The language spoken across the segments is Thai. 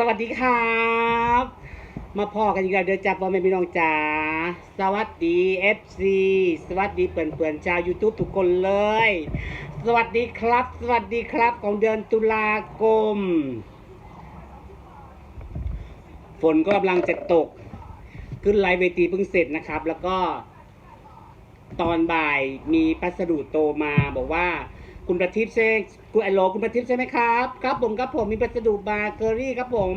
สวัสดีครับ มาพอกันอีกแล้วเดือจับว่าแม่พี่น้องจ๋าสวัสดี FC สวัสดีเปิ่นเปิ่นชาว YouTube ทุกคนเลย สวัสดีครับ สวัสดีครับของเดือนตุลาคม ฝนก็กำลังจะตก ขึ้นไลฟ์เวทีเพิ่งเสร็จนะครับ แล้วก็ ตอนบ่ายมีพัสดุโตมาบอกว่า คุณประทิพย์ใช่คุณไอโลคุณประทิพย์ใช่ไหมครับ ครับผมครับผมมีพัสดุมาเกอรี่ครับผม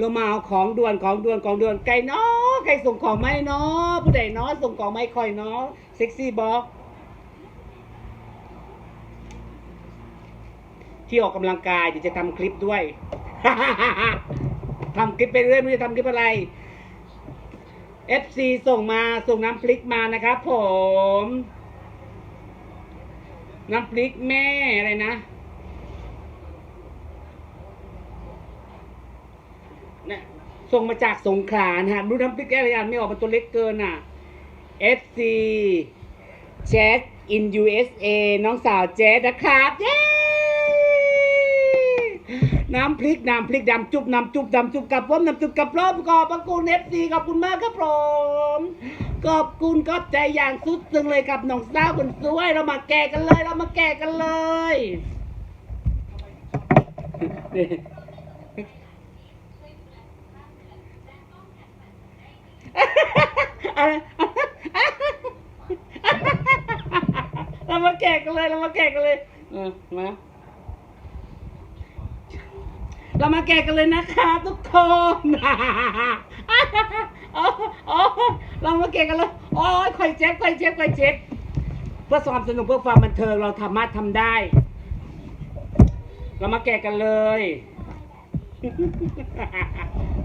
ลมาเอาของด่วนของด่วนของด่วนไก่เนาะใครส่งของไหมเนาะผู้ใดเนาะส่งของไหมคอยเนาะเซ็กซี่บอกที่ออกกำลังกายเดี๋ยวจะทำคลิปด้วยทำคลิปไปเรื่อยไม่จะทำคลิปอะไร FC ส่งมาส่งน้ำพริกมานะครับผม น้ำพริกแม่อะไรนะนะส่งมาจากสงขลานะฮะรู้น้ำพริกอะไรอ่านไม่ออกมันตัวเล็กเกินอะ FC แจ็ค in USA น้องสาวแจ๊ดนะครับเย้น้ำพริก น้ำพริกดำจุบน้ำจุบดำจุบกับผมน้ำจุบกับพร้อมขอบพระคุณ FC ขอบคุณมากครับผม ขอบคุณขอบใจอย่างสุดซึ้งเลยครับน้องสาวคนสวย เรามาแก่กันเลย เรามาแก่กันเลยนี่อะไรเรามาแก่กันเลยเรามาแก่กันเลยเออมาเรามาแกะกันเลยนะคะทุกคน โอ้โอ้เรามาแกะกันเลยโอ้ยคอยเจ็บคอยเจ็บคอยเจ็บเพื่อความสนุกเพื่อความบันเทิงเราสามารถทำได้ เรามาแกะกันเลย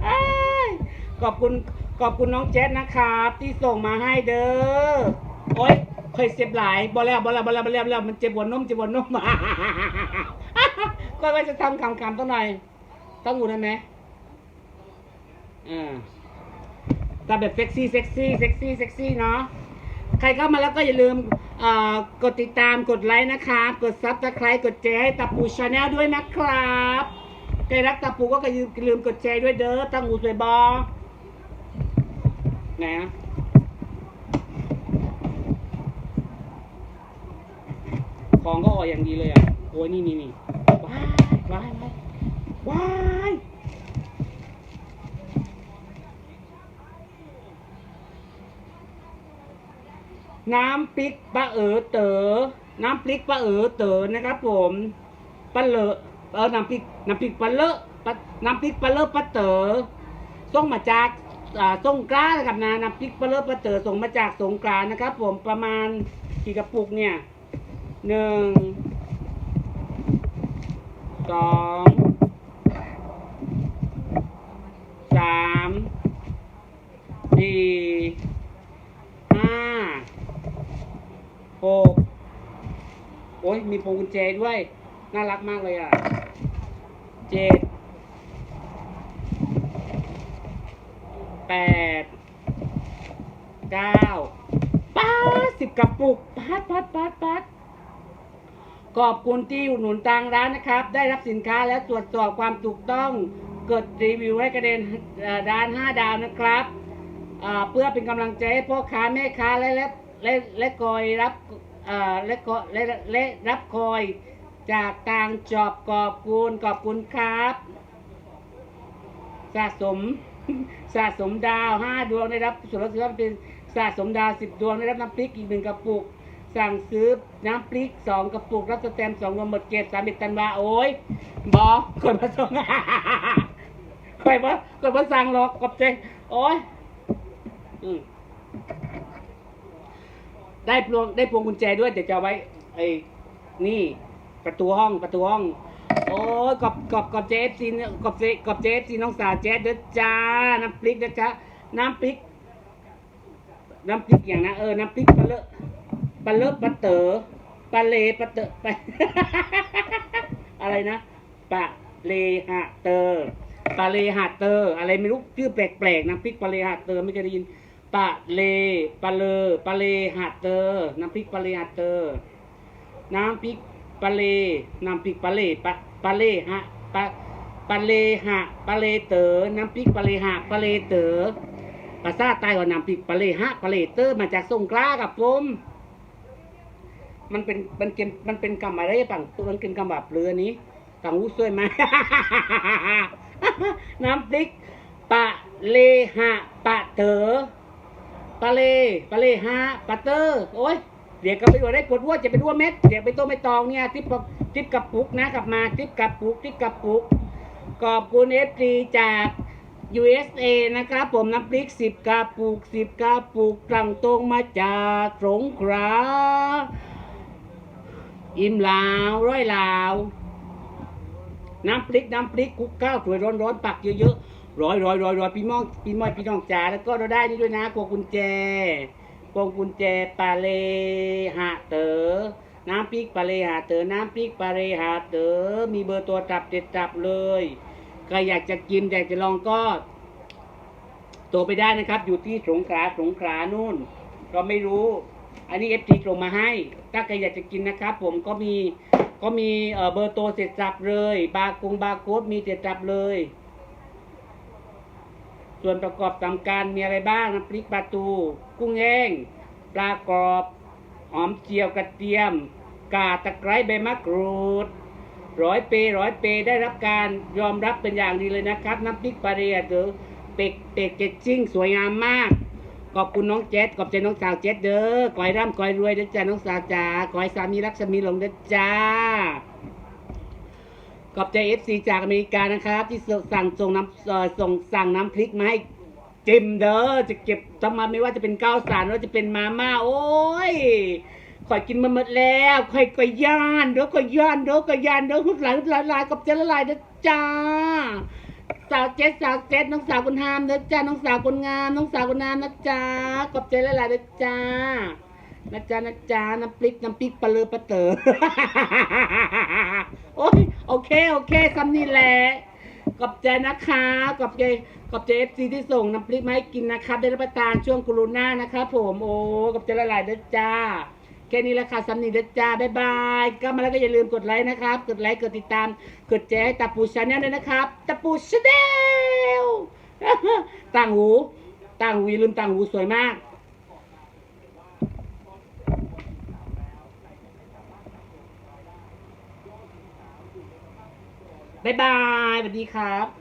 อ้ายขอบคุณขอบคุณน้องแจ๊ดนะครับ ที่ส่งมาให้เด้อโอ้ยเคยเจ็บหลายบอแล้วบอแล้วบอแล้วบอแล้วบอแล้วมันเจ็บหัวนมเจ็บหัวนม ก็ว่าจะทำคำคำๆต้องหน่อยต้องอยู่ได้ไหมอ่า แต่แบบเซ็กซี่เซ็กซี่เซ็กซี่เซ็กซี่เนาะใครเข้ามาแล้วก็อย่าลืมกดติดตามกดไลค์นะคะ กดซับสไครต์กดแชร์ให้ตาปูชาแนลด้วยนะครับใครรักตาปูก็อย่าลืมกดแชร์ด้วยเด้อตั้งหูสวยบอนะของก็ออกอย่างดีเลยอะ โอ้ยนี่นี่นี่ว้ายว้ายว้ายว้าย น้ำพริกปลาเอ๋อเต๋อน้ำพริกปลาเอ๋อเต๋อนะครับผมปลาเลอะเออน้ำพริกน้ำพริกปลาเลอะน้ำพริกปลาเลอะปลาเต๋อส่งมาจากอ่าสงกรานต์นะครับนะน้ำพริกปลาเลอะปลาเต๋อส่งมาจากสงกรานต์นะครับ ผมประมาณกี่กระปุกเนี่ยหนึ่งสองสามสี่ห้าหกโอ้ ยมีพวงกุญแจด้วย น่ารักมากเลยอะ เจ็ด แปด เก้าป้าสิบกระปุกปัดปัดปัดปัดขอบคุณที่อุดหนุนทางร้านนะครับ ได้รับสินค้าและตรวจสอบความถูกต้องกดรีวิวให้กระเด็นเอ่อด้าน 5 ดาวนะครับ เพื่อเป็นกำลังใจให้พ่อค้าแม่ค้าและและและและคอยรับ และและและรับคอยจากทางจอบขอบคุณขอบคุณครับ สะสมสะสมดาว5ดวงได้รับส่วนลดส่วนลดเป็นสะสมดาว10ดวงได้รับน้ำพริกอีกหนึ่งกระปุก สั่งซื้อน้ำพริกสองกระปุก รับสแตมสองรวมหมดเก็บสามเอ็ดตันวาโอ้ยบอกคนมาส่งคอยบ่คอยบ่สั่งหรอกขอบใจโอ้ยอืม ได้พวงได้พวงกุญแจด้วยเดี๋ยวจะเอาไว้ไอ้นี่ประตูห้องประตูห้อง โอ้ยกอบกอบกอบเจฟซีกอบเจกอบเจฟซีน้องสาวแจ๊ดเด้อจ้าน้ำพริกนะจ๊ะน้ำพริก น้ำพริกอย่างนะเออน้ำพริกปลาเลอะปลาเลอะปลาเต๋อปลาเลปลาเต๋อปลาอะไรนะปลาเลหะเตอปลาเลหะเตออะไรไม่รู้ชื่อแปลกๆน้ำพริกปลาเลหะเตอไม่เคยได้ยิน ปลาเลปลาเลอปลาเลหะเตอน้ำพริกปลาเลหะเตอน้ำพริกปลาเลน้ำพริกปลาเลปลาปลาเลฮะปลาปลาเลหะปลาเลเตอน้ำพริกปลาเลหะปลาเลเต๋อภาษาใต้ว่าน้ำพริกปลาเลหะปลาเลเตอมาจากสงขลากับผมมันเป็นมันเป็นมันเป็นกรรมอะไรปังมันเป็นกรรมแบบเรือนี้ตังหูสวยไหมน้ำพริกปลาเลหะปลาเตอ ปลาเลปลาเลหะปลาเต๋อโอ้ยเดี๋ยวก็ไปว่าได้ปวดหัวจะเป็นหัวเม็ดเดี๋ยวไปโตไม่ตองเนี่ยทิปกับทิปกับปุกนะกลับมาทิปกับปุกทิปกับปุกขอบคุณเอฟซีจาก USA นะครับผมน้ำพริกสิบกระปุกสิบกระปุกตรังตรงมาจากสงขลาอิ่มลาวร้อยลาว น้ำพริกน้ำพริกคลุกข้าวสวยร้อนๆปักเยอะๆ ร้อยร้อยร้อยร้อยพี่มองพี่มอยพี่น้องจ๋าแล้วก็เราได้นี่ด้วยนะพวงกุญแจพวงกุญแจปลาเลหะเต๋อน้ำพริกปลาเลหะเต๋อน้ำพริกปลาเลหะเต๋อมีเบอร์ตัวจับเด็ดจับเลยใครอยากจะกินอยากจะลองก็โทรไปได้นะครับ อยู่ที่สงขลาสงขลานู่น ก็ไม่รู้ อันนี้เอฟทีส่งมาให้ ถ้าใครอยากจะกินนะครับ ผมก็มีก็มีเอ่อเบอร์โทรเสร็จสับเลย บาร์กงบาร์โค้ดมีเสร็จสับเลย ส่วนประกอบตามการมีอะไรบ้างน้ำพริกปลาตู กุ้งแห้งปลากรอบหอมเจียวกระเทียม กาตะไคร้ใบมะกรูดร้อยเปร้อยเปได้รับการยอมรับเป็นอย่างดีเลยนะครับ น้ำพริกปลาเรียเดือเป็กเป็กเกจจิ้งสวยงามมากขอบคุณน้องเจษขอบใจน้องสาวเจษเด้อขอให้ร่ำขอให้รวยเด้อจ้าน้องสาวจ๋าขอให้สามีรักสามีหลงเด้อจ้า ขอบใจเอฟซีจากอเมริกานะครับ ที่สั่งส่งน้ำส่งสั่งน้ำพริกมาให้จิมเด้อจะเก็บทำมาไม่ว่าจะเป็นก้าวสารหรือว่าจะเป็นมาม่าโอ้ยข่อยกินมาหมดแล้วข่อยก็ย่านเด้อข่อยย่านเด้อข่อยย่านเด้อหุดหลายหุดหลายลายกับเจละลายเด้อจ้าสาวเจ็ดสาวเจ็ดน้องสาวคนหามเด้อจ้าน้องสาวคนงามน้องสาวคนงามนะจ้าขอบใจหลายๆเด้อจ้านะจ้านะจ้าน้ำพริกน้ำพริกปลาเลอปลาเต๋อโอ้ย โอเค โอเคซ้ำนี่แหละขอบใจนะคะขอบใจขอบใจเอฟซีที่ส่งน้ำพริกมาให้กินนะครับ ได้รับประทานช่วงกรูน่านะครับผมโอ้ขอบใจหลายเด้อจ้า แค่นี้แหละค่ะซ้ำนี่เด้อจ้าบ๊ายบายก็มาแล้วก็อย่าลืมกดไลค์นะครับ กดไลค์กดติดตาม กดแชร์ให้ตาปูชาแนลด้วยนะครับตาปูชาแนลต่างหูต่างหูอย่าลืมต่างหูสวยมาก บ๊ายบายสวัสดีครับ